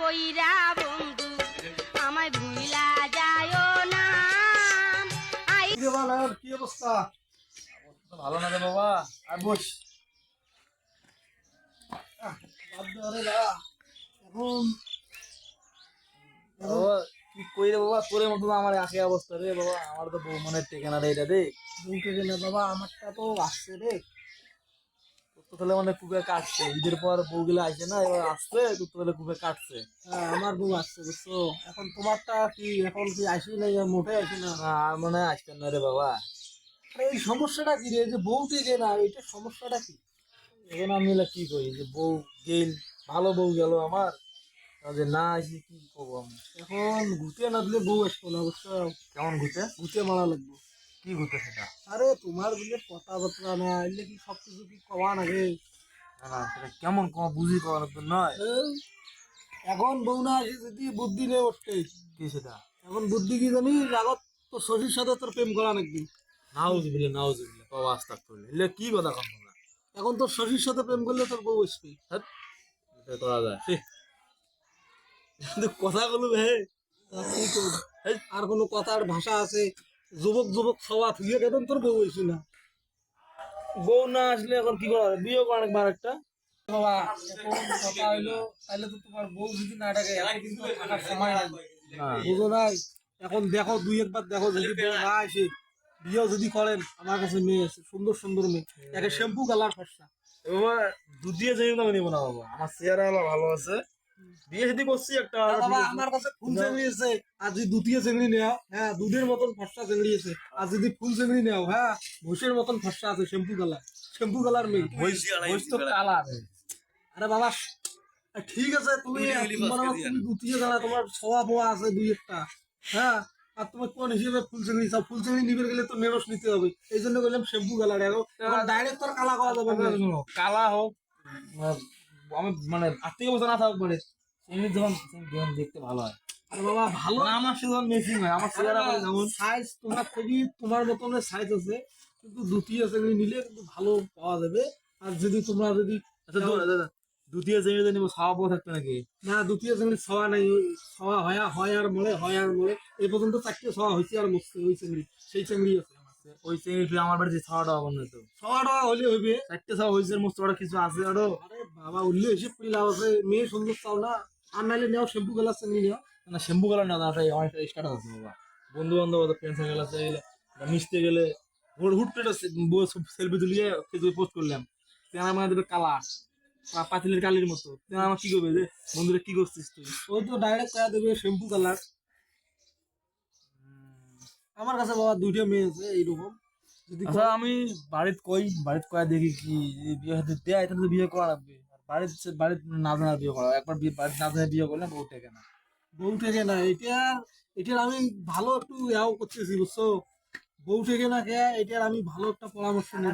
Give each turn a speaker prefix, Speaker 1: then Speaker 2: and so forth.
Speaker 1: কইরা বন্ধু আমায় ভুইলা যায়ও না। আই
Speaker 2: কি রে বাবা, কি অবস্থা?
Speaker 3: ভালো না রে বাবা। আর বস।
Speaker 2: না। এখন
Speaker 3: কি কই রে বাবা? তোর মতো আমার একই অবস্থা রে বাবা। আমার তো বউ মনে টেকে না রে এটা রে
Speaker 2: বউকে গেলে বাবা আমারটা তো আসছে রে।
Speaker 3: তাহলে মানে কাটছে। ঈদের পর বউ গুলো আসে না এবার আসছে তো তাহলে কাটছে।
Speaker 2: হ্যাঁ, আমার বউ আসছে বুঝছ? এখন তোমারটা কি এখন কি আসি আর মোটে আসি না?
Speaker 3: না আর মনে হয় আসতেন না রে বাবা।
Speaker 2: এই সমস্যাটা কি রে? যে বউ না এটা সমস্যাটা কি?
Speaker 3: এখন আমি কি করি? যে বউ গেল ভালো বউ গেল আমার তাহলে না আসি কি করব আমি?
Speaker 2: এখন ঘুরতে না দিলে বউ আসব না বুঝছ?
Speaker 3: কেমন ঘুরতে?
Speaker 2: ঘুরতে মারা লাগবে।
Speaker 3: কি ঘুরতে সেটা
Speaker 2: আরে তোমার দিলে কথাবার্তা না এলে কি সব কিছু কি কবা না রে
Speaker 3: না না সেটা কেমন কম বুঝি করার তো নয়।
Speaker 2: এখন বউ না আসি যদি বুদ্ধি নেই উঠতে
Speaker 3: কি সেটা?
Speaker 2: এখন বুদ্ধি কি জানি আগত তো শশীর সাথে তোর প্রেম করা নাকি?
Speaker 3: নাউজ বিলে নাউজ বিলে বাবা আস্তাক করলে এলে কি কথা কম তোমরা?
Speaker 2: এখন তোর শশীর সাথে প্রেম করলে তোর বউ আসবে
Speaker 3: ধ্যাৎ, এটা করা যায়। ছি। কিন্তু কথাগুলো হে
Speaker 2: তা কি করব? এই, আর কোনো কথার ভাষা আছে? যুবক যুবক খাওয়া থুয়ে গেতেন তোর বউ আসি না।
Speaker 3: বউ না আসলে এখন কি করা? বিয়ে করা একবার একটা।
Speaker 2: বাবা এখন কথা হইল তাহলে তো তোমার বউ যদি না ডাকে কিন্তু থাকার সময় নাই। বুঝো নাই? এখন দেখো দুই একবার দেখো যদি বউ না আসে বিয়েও যদি করেন আমার কাছে মেয়ে আছে সুন্দর সুন্দর মেয়ে। একে শ্যাম্পু কালার ফর্সা।
Speaker 3: বাবা দুধিয়ে যাই না নিব না বাবা আমার চেহারা ভালো আছে। বিয়ে করছি একটা
Speaker 2: বাবা আমার কাছে ফুল চিংড়ি আছে। আর যদি দুটিয়ে চিংড়ি নেও হ্যাঁ দুধের মতন ফর্সা চিংড়ি আছে। আর যদি ফুল চিংড়ি নেও হ্যাঁ ভুষের মতন ফর্সা আছে শ্যাম্পু কালার শ্যাম্পু কালার মেয়ে
Speaker 3: তো কালার।
Speaker 2: আরে বাবা ঠিক আছে তুমি তুমি দুটিয়ে জানা তোমার ছোয়া বোয়া আছে দুই একটা। হ্যাঁ আর তোমার কোন হিসেবে ফুল চিংড়ি চাও ফুল চিংড়ি নিবে গেলে তো নেরস নিতে হবে। এই জন্য বললাম শ্যাম্পু কালার এখন ডাইরেক্ট তোর কালা করা যাবে না
Speaker 3: কালা হোক। আহ, আমি মানে আর্থিক অবস্থা না থাকুক পারে এমনি যখন যখন দেখতে ভালো হয়।
Speaker 2: বাবা ভালো।
Speaker 3: মানে আমার যখন হয় আমার বলে যেমন
Speaker 2: সাইজ তোমার থেকে তোমার মতনের সাইজ আছে কিন্তু দুটিয়ে চিংড়ি নিলে কিন্তু ভালো পাওয়া যাবে। আর যদি তোমরা যদি
Speaker 3: আচ্ছা দাদা দ্বিতীয় থাকবে নাকি?
Speaker 2: না দ্বিতীয় ছওয়া নাই হয় হয় আর মরে হয় আর মরে। এই পর্যন্ত চারটে ছওয়া হয়েছে আর ওই চিংড়ি সেই চিংড়ি আছে
Speaker 3: ওই শ্রেণি আমার বাড়িতে খাওয়াটা হবে না তো
Speaker 2: ছওয়া টাকা হলে হইবে।
Speaker 3: চারটে খাওয়া হয়েছে মস্ত কিছু আছে আরও?
Speaker 2: আরে বাবা হিসেব করে আছে মেয়ে সুন্দর চাও না। আর নাইলে নেও শ্যাম্পু কালার চিংড়ি নেও
Speaker 3: না শ্যাম্পু কালার না ওটা অনেকটা স্টার্ট আছে বাবা। বন্ধু বান্ধব ফ্রেন্ড সার্কেল আছে মিশতে গেলে হুট হুট করে সেলফি তুলিয়ে ফেসবুকে পোস্ট করলাম। তেনা মানে দেবে কালা পাতিলের কালির মতো। তেনা আমার কি করবে যে বন্ধুরা কি করছিস তুই?
Speaker 2: ওই তো ডাইরেক্ট করা দেবে শ্যাম্পু কালার আমার কাছে বাবা দুইটা মেয়ে আছে এইরকম।
Speaker 3: আচ্ছা আমি বাড়িত কই বাড়িত কয়া দেখি কি বিয়ে হতে দেয় তাহলে বিয়ে করা লাগবে। আর বাড়িতে না জানা বিয়ে করা, একবার বাড়ির না বিয়ে করলে বউ টেকে না।
Speaker 2: বউ থেকে না, এটা এটার আমি ভালো একটু ইয়াও করতেছি, বুঝছ? বউ থেকে না কে, এটার আমি ভালো একটা পরামর্শ নেব।